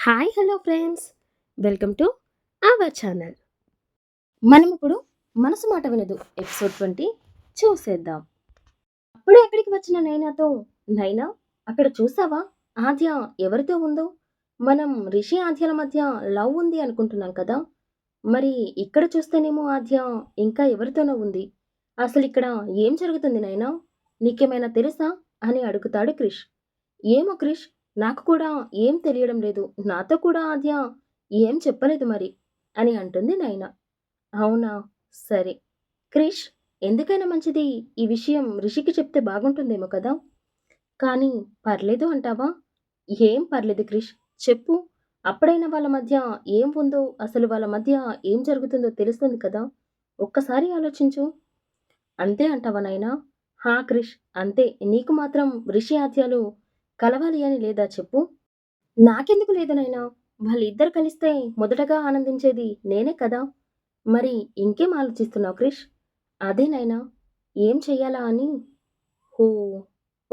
Hi hello friends. Welcome to our channel. మనం ఇప్పుడు మనసు మాట వినదు ఎపిసోడ్ ట్వంటీ చూసేద్దాం. అప్పుడే అక్కడికి వచ్చిన నైనాతో నైనా అక్కడ చూసావా? ఆద్య ఎవరితో ఉందో? మనం రిషి ఆద్యల మధ్య లవ్ ఉంది అనుకుంటున్నాం కదా? మరి ఇక్కడ చూస్తేనేమో ఆద్య ఇంకా ఎవరితోనో ఉంది. అసలు ఇక్కడ ఏం జరుగుతుంది నైనా? నీకేమైనా తెలుసా? అని అడుగుతాడు క్రిష్. ఏమో క్రిష్ నాకు కూడా ఏం తెలియడం లేదు. నాతో కూడా ఆద్య ఏం చెప్పలేదు మరి? అని అంటుంది నైనా. అవునా? సరే. క్రిష్ ఎందుకైనా మంచిది. ఈ విషయం రిషికి చెప్తే బాగుంటుందేమో కదా? కానీ పర్లేదు అంటావా? ఏం పర్లేదు క్రిష్. చెప్పు. అప్పుడైనా వాళ్ళ మధ్య ఏం ఉందో అసలు వాళ్ళ మధ్య ఏం జరుగుతుందో తెలుస్తుంది కదా? ఒక్కసారి ఆలోచించు. అంతే అంటావా నైనా? హా క్రిష్ అంతే. నీకు మాత్రం రిషి ఆద్యాలు కలవాలి అని లేదా చెప్పు? నాకెందుకు లేదు నైనా వాళ్ళిద్దరు కలిస్తే మొదటగా ఆనందించేది నేనే కదా. మరి ఇంకేం ఆలోచిస్తున్నావు క్రిష్? అదే నైనా ఏం చెయ్యాలా అని? హో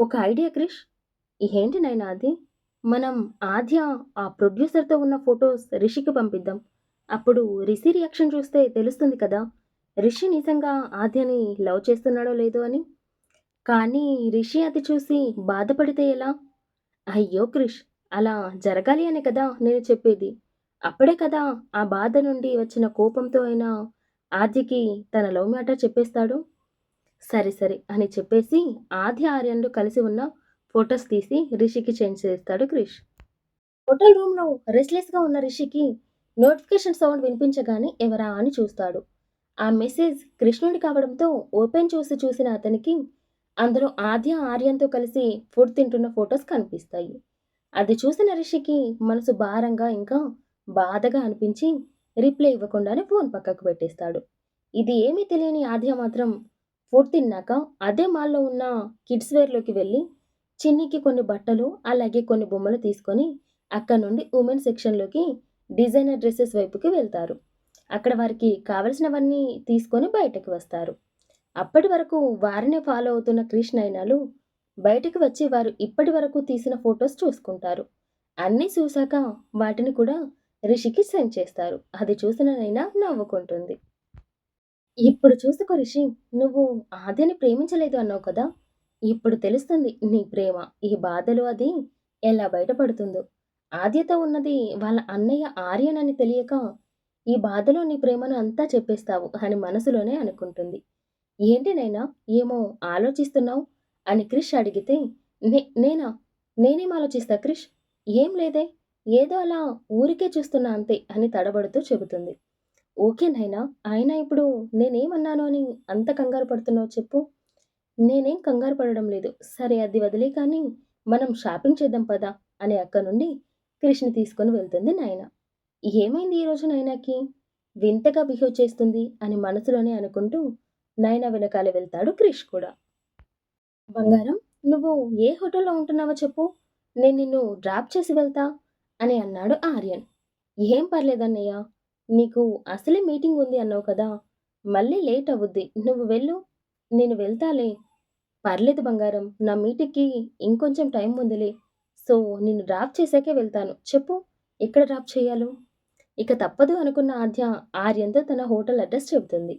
ఒక ఐడియా క్రిష్. ఏంటి నైనా అది? మనం ఆద్య ఆ ప్రొడ్యూసర్తో ఉన్న ఫొటోస్ రిషికి పంపిద్దాం. అప్పుడు రిషి రియాక్షన్ చూస్తే తెలుస్తుంది కదా. రిషి నిజంగా ఆద్యని లవ్ చేస్తున్నాడో లేదో అని. కానీ రిషి అది చూసి బాధపడితే ఎలా? అయ్యో క్రిష్ అలా జరగాలి అనే కదా నేను చెప్పేది. అప్పుడే కదా ఆ బాధ నుండి వచ్చిన కోపంతో అయినా ఆద్యకి తన లవ్ మ్యాటర్ చెప్పేస్తాడు? సరే సరే అని చెప్పేసి ఆద్య ఆర్యన్లు కలిసి ఉన్న ఫొటోస్ తీసి రిషికి చేంజ్ చేస్తాడు క్రిష్. హోటల్ రూమ్లో రెస్లెస్గా ఉన్న రిషికి నోటిఫికేషన్ సౌండ్ వినిపించగానే ఎవరా అని చూస్తాడు. ఆ మెసేజ్ కృష్ణుడి కావడంతో ఓపెన్ చూసి చూసిన అతనికి అందులో ఆద్య ఆర్యంతో కలిసి ఫుడ్ తింటున్న ఫొటోస్ కనిపిస్తాయి. అది చూసిన రిషికి మనసు భారంగా ఇంకా బాధగా అనిపించి రిప్లై ఇవ్వకుండానే ఫోన్ పక్కకు పెట్టేస్తాడు. ఇది ఏమీ తెలియని ఆద్య మాత్రం ఫుడ్ తిన్నాక అదే మాల్లో ఉన్న కిడ్స్ వేర్లోకి వెళ్ళి చిన్నికి కొన్ని బట్టలు అలాగే కొన్ని బొమ్మలు తీసుకొని అక్కడ నుండి ఉమెన్ సెక్షన్లోకి డిజైనర్ డ్రెస్సెస్ వైపుకి వెళ్తారు. అక్కడ వారికి కావలసినవన్నీ తీసుకొని బయటకు వస్తారు. అప్పటి వరకు వారినే ఫాలో అవుతున్న కృష్ణైనాలు బయటకు వచ్చి వారు ఇప్పటి వరకు తీసిన ఫొటోస్ చూసుకుంటారు. అన్నీ చూశాక వాటిని కూడా రిషికి సెండ్ చేస్తారు. అది చూసిన నైనా నవ్వుకుంటుంది. ఇప్పుడు చూసుకో రిషి నువ్వు ఆద్యని ప్రేమించలేదు అన్నావు కదా? ఇప్పుడు తెలుస్తుంది నీ ప్రేమ ఈ బాధలు అది ఎలా బయటపడుతుందో. ఆద్యతో ఉన్నది వాళ్ళ అన్నయ్య ఆర్యన్ అని తెలియక ఈ బాధలో నీ ప్రేమను అంతా చెప్పేస్తావు అని మనసులోనే అనుకుంటుంది. ఏంటి నైనా? ఏమో ఆలోచిస్తున్నావు? అని క్రిష్ అడిగితే నే నేనా? నేనేం ఆలోచిస్తా క్రిష్? ఏం లేదే? ఏదో అలా ఊరికే చూస్తున్నా అంతే అని తడబడుతూ చెబుతుంది. ఓకే నైనా ఆయన ఇప్పుడు నేనేమన్నాను అని అంత కంగారు పడుతున్నావు చెప్పు. నేనేం కంగారు పడడం లేదు. సరే అది వదిలే కానీ మనం షాపింగ్ చేద్దాం పదా అని అక్క నుండి క్రిష్ని తీసుకొని వెళ్తుంది నాయన ఏమైంది ఈరోజు నైనాకి? వింతగా బిహేవ్ చేస్తుంది అని మనసులోనే అనుకుంటూ నైనా వెనకాల వెళ్తాడు క్రిష్ కూడా. బంగారం నువ్వు ఏ హోటల్లో ఉంటున్నావో చెప్పు. నేను నిన్ను డ్రాప్ చేసి వెళ్తా అని అన్నాడు ఆర్యన్. ఏం పర్లేదన్నయ్య నీకు అసలే మీటింగ్ ఉంది అన్నావు కదా. మళ్ళీ లేట్ అవుద్ది. నువ్వు వెళ్ళు. నేను వెళ్తాలే. పర్లేదు బంగారం నా మీటింగ్కి ఇంకొంచెం టైం ఉందిలే. సో నిన్ను డ్రాప్ చేసాకే వెళ్తాను. చెప్పు ఎక్కడ డ్రాప్ చేయాలో? ఇక తప్పదు అనుకున్న ఆద్య ఆర్యంతో తన హోటల్ అడ్రస్ చెబుతుంది.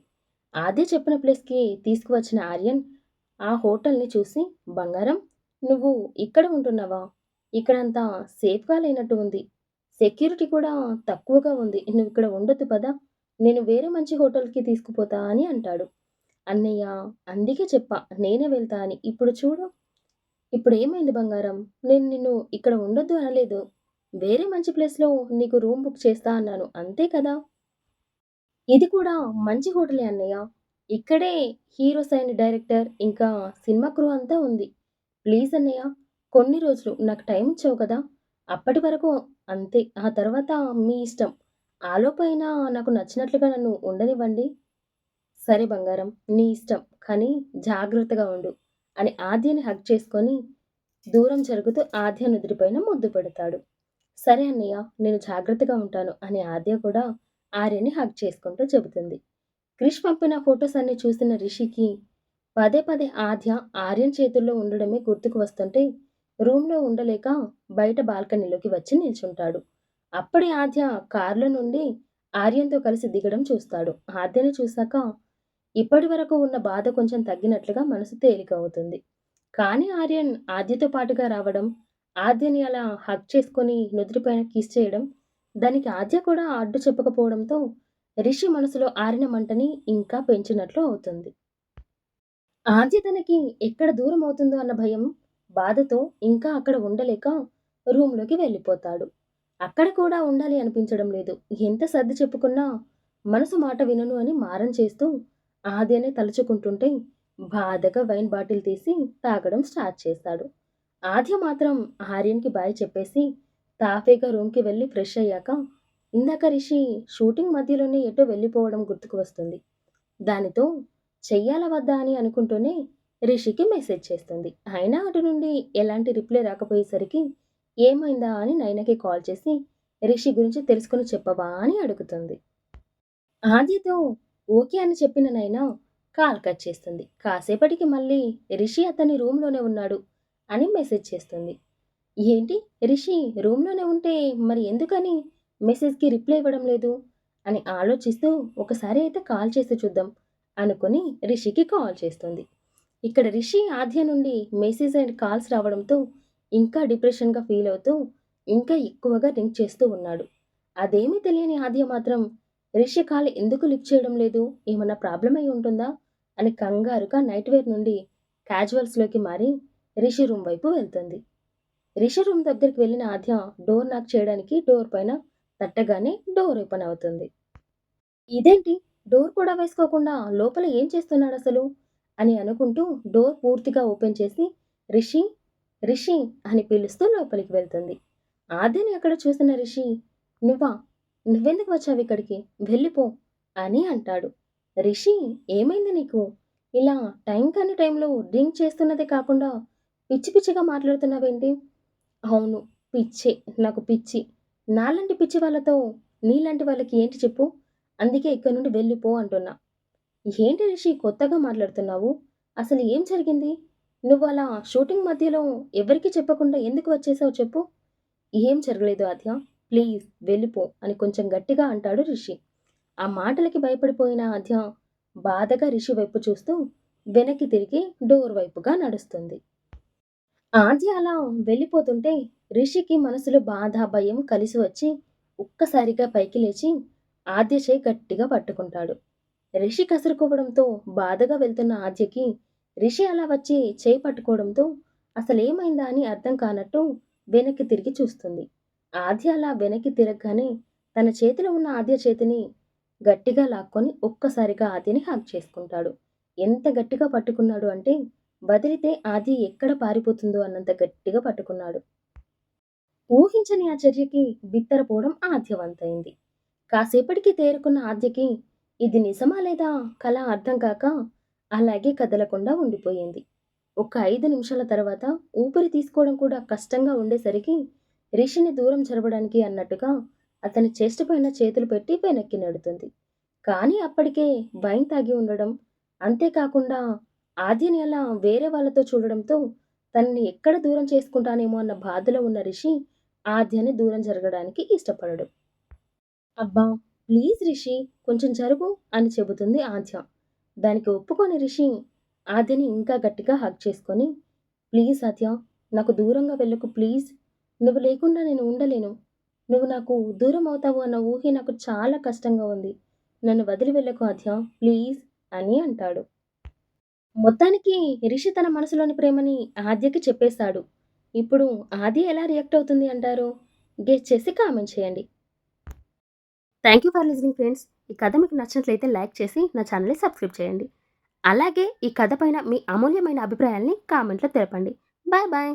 ఆద్య చెప్పిన ప్లేస్కి తీసుకువచ్చిన ఆర్యన్ ఆ హోటల్ని చూసి బంగారం నువ్వు ఇక్కడ ఉంటున్నావా? ఇక్కడంతా సేఫ్గా లేనట్టు ఉంది. సెక్యూరిటీ కూడా తక్కువగా ఉంది. నువ్వు ఇక్కడ ఉండొద్దు పదా? నేను వేరే మంచి హోటల్కి తీసుకుపోతా అని అంటాడు. అన్నయ్య అందుకే చెప్పా నేనే వెళ్తా అని. ఇప్పుడు చూడు ఇప్పుడు ఏమైంది బంగారం? నేను నిన్ను ఇక్కడ ఉండొద్దు అనలేదు. వేరే మంచి ప్లేస్లో నీకు రూమ్ బుక్ చేస్తా అన్నాను. అంతే కదా? ఇది కూడా మంచి హోటలే అన్నయ్య. ఇక్కడే హీరో సైన్ డైరెక్టర్ ఇంకా సినిమా క్రూ అంతా ఉంది. ప్లీజ్ అన్నయ్య కొన్ని రోజులు నాకు టైం ఇచ్చావు కదా. అప్పటి వరకు అంతే. ఆ తర్వాత మీ ఇష్టం. ఆలోపైన నాకు నచ్చినట్లుగా నన్ను ఉండనివ్వండి. సరే బంగారం నీ ఇష్టం. కానీ జాగ్రత్తగా ఉండు అని ఆద్యని హక్ చేసుకొని దూరం జరుగుతూ ఆద్య నుదిరిపైన ముద్దు పెడతాడు. సరే అన్నయ్య నేను జాగ్రత్తగా ఉంటాను అని ఆద్య కూడా ఆర్యని హక్ చేసుకుంటూ చెబుతుంది. క్రిష్ పంపిన ఫొటోస్ అన్ని చూసిన రిషికి పదే పదే ఆద్య ఆర్యన్ చేతుల్లో ఉండడమే గుర్తుకు వస్తుంటే రూమ్లో ఉండలేక బయట బాల్కనీలోకి వచ్చి నిల్చుంటాడు. అప్పుడే ఆద్య కారులో నుండి ఆర్యన్తో కలిసి దిగడం చూస్తాడు. ఆద్యని చూశాక ఇప్పటి వరకు ఉన్న బాధ కొంచెం తగ్గినట్లుగా మనసు తేలిక అవుతుంది. కానీ ఆర్యన్ ఆద్యతో పాటుగా రావడం ఆద్యని అలా హక్ చేసుకొని నుదిరిపైన కిస్ చేయడం దానికి ఆద్య కూడా అడ్డు చెప్పకపోవడంతో రిషి మనసులో ఆరిన మంటని ఇంకా పెంచినట్లు అవుతుంది. ఆద్య తనకి ఎక్కడ దూరం అవుతుందో అన్న భయం బాధతో ఇంకా అక్కడ ఉండలేక రూమ్లోకి వెళ్ళిపోతాడు. అక్కడ కూడా ఉండాలి అనిపించడం లేదు. ఎంత సర్ది చెప్పుకున్నా మనసు మాట వినను అని మారం చేస్తూ ఆద్యనే తలుచుకుంటుంటే బాధగా వైన్ బాటిల్ తీసి తాగడం స్టార్ట్ చేస్తాడు. ఆద్య మాత్రం ఆర్యన్కి బాయ్ చెప్పేసి తాఫీగా రూమ్కి వెళ్ళి ఫ్రెష్ అయ్యాక ఇందాక రిషి షూటింగ్ మధ్యలోనే ఎటో వెళ్ళిపోవడం గుర్తుకు వస్తుంది. దానితో చెయ్యాల వద్దా అని అనుకుంటూనే రిషికి మెసేజ్ చేస్తుంది. అయినా అటు నుండి ఎలాంటి రిప్లై రాకపోయేసరికి ఏమైందా అని నైనాకి కాల్ చేసి రిషి గురించి తెలుసుకుని చెప్పవా అని అడుగుతుంది. ఆదితో ఓకే అని చెప్పిన నైనా కాల్ కట్ చేస్తుంది. కాసేపటికి మళ్ళీ రిషి అతని రూమ్లోనే ఉన్నాడు అని మెసేజ్ చేస్తుంది. ఏంటి? రిషి రూమ్లోనే ఉంటే మరి ఎందుకని మెసేజ్కి రిప్లై ఇవ్వడం లేదు? అని ఆలోచిస్తూ ఒకసారి అయితే కాల్ చేసి చూద్దాం అనుకుని రిషికి కాల్ చేస్తుంది. ఇక్కడ రిషి ఆద్య నుండి మెసేజ్ అండ్ కాల్స్ రావడంతో ఇంకా డిప్రెషన్గా ఫీల్ అవుతూ ఇంకా ఎక్కువగా థింక్ చేస్తూ ఉన్నాడు. అదేమీ తెలియని ఆద్య మాత్రం రిషి కాల్ ఎందుకు లిఫ్ట్ చేయడం లేదు? ఏమన్నా ప్రాబ్లం అయి ఉంటుందా? అని కంగారుగా నైట్ వేర్ నుండి క్యాజువల్స్లోకి మారి రిషి రూమ్ వైపు వెళ్తుంది. రిషి రూమ్ దగ్గరికి వెళ్ళిన ఆద్య డోర్ నాక్ చేయడానికి డోర్ పైన తట్టగానే డోర్ ఓపెన్ అవుతుంది. ఇదేంటి? డోర్ కూడా వేసుకోకుండా లోపల ఏం చేస్తున్నాడు అసలు? అని అనుకుంటూ డోర్ పూర్తిగా ఓపెన్ చేసి రిషి రిషి అని పిలుస్తూ లోపలికి వెళ్తుంది. ఆద్యని అక్కడ చూసిన రిషి? నువ్వా? నువ్వెందుకు వచ్చావు ఇక్కడికి? వెళ్ళిపో అని అంటాడు. రిషి ఏమైంది నీకు? ఇలా టైం కాని టైంలో డ్రింక్ చేస్తున్నదే కాకుండా పిచ్చి పిచ్చిగా మాట్లాడుతున్నావేంటి? అవును. పిచ్చే నాకు పిచ్చి. నాలాంటి పిచ్చి వాళ్ళతో నీలాంటి వాళ్ళకి ఏంటి చెప్పు? అందుకే ఇక్కడ నుండి వెళ్ళిపో అంటున్నా. ఏంటి రిషి కొత్తగా మాట్లాడుతున్నావు? అసలు ఏం జరిగింది? నువ్వు అలా షూటింగ్ మధ్యలో ఎవరికి చెప్పకుండా ఎందుకు వచ్చేసావు చెప్పు? ఏం జరగలేదు ఆద్య. ప్లీజ్ వెళ్ళిపో అని కొంచెం గట్టిగా అంటాడు రిషి. ఆ మాటలకి భయపడిపోయిన ఆద్య బాధగా రిషి వైపు చూస్తూ వెనక్కి తిరిగి డోర్ వైపుగా నడుస్తుంది. ఆద్య అలా వెళ్ళిపోతుంటే రిషికి మనసులో బాధ భయం కలిసి వచ్చి ఒక్కసారిగా పైకి లేచి ఆద్య చేయి గట్టిగా పట్టుకుంటాడు. రిషి కసురుకోవడంతో బాధగా వెళ్తున్న ఆద్యకి రిషి అలా వచ్చి చేయి పట్టుకోవడంతో అసలేమైందా అని అర్థం కానట్టు వెనక్కి తిరిగి చూస్తుంది. ఆద్య అలా వెనక్కి తిరగగానే తన చేతిలో ఉన్న ఆద్య చేతిని గట్టిగా లాక్కొని ఒక్కసారిగా ఆద్యని హాక్ చేసుకుంటాడు. ఎంత గట్టిగా పట్టుకున్నాడు అంటే వదిలితే ఆది ఎక్కడ పారిపోతుందో అన్నంత గట్టిగా పట్టుకున్నాడు. ఊహించని ఆ చర్యకి బిత్తరపోవడం ఆద్యవంతైంది. కాసేపటికి తేరుకున్న ఆద్యకి ఇది నిజమా లేదా? కళ అర్థం కాక అలాగే కదలకుండా ఉండిపోయింది. ఒక ఐదు నిమిషాల తర్వాత ఊపిరి తీసుకోవడం కూడా కష్టంగా ఉండేసరికి రిషిని దూరం జరపడానికి అన్నట్టుగా అతని చేష్టపైన చేతులు పెట్టి వెనక్కి నెడుతుంది. కానీ అప్పటికే వైన్ తాగి ఉండడం అంతేకాకుండా ఆద్యని అలా వేరే వాళ్ళతో చూడడంతో తనని ఎక్కడ దూరం చేసుకుంటానేమో అన్న బాధలో ఉన్న రిషి ఆద్యని దూరం జరగడానికి ఇష్టపడడు. అబ్బా ప్లీజ్ రిషి కొంచెం జరుగు అని చెబుతుంది ఆద్య. దానికి ఒప్పుకొని రిషి ఆద్యని ఇంకా గట్టిగా హక్ చేసుకొని ప్లీజ్ ఆద్య నాకు దూరంగా వెళ్ళకు ప్లీజ్. నువ్వు లేకుండా నేను ఉండలేను. నువ్వు నాకు దూరం అవుతావు అన్న ఊహి నాకు చాలా కష్టంగా ఉంది. నన్ను వదిలి వెళ్ళకు ఆద్య ప్లీజ్ అని అంటాడు. మొత్తానికి రిషి తన మనసులోని ప్రేమని ఆద్యకి చెప్పేశాడు ఇప్పుడు ఆద్య ఎలా రియాక్ట్ అవుతుంది అంటారు? గెస్ చేసి కామెంట్ చేయండి. Thank you for listening friends ఈ కథ మీకు నచ్చినట్లయితే లైక్ చేసి నా ఛానల్ని సబ్స్క్రైబ్ చేయండి. అలాగే ఈ కథ పైన మీ అమూల్యమైన అభిప్రాయాల్ని కామెంట్లో తెలపండి. Bye bye.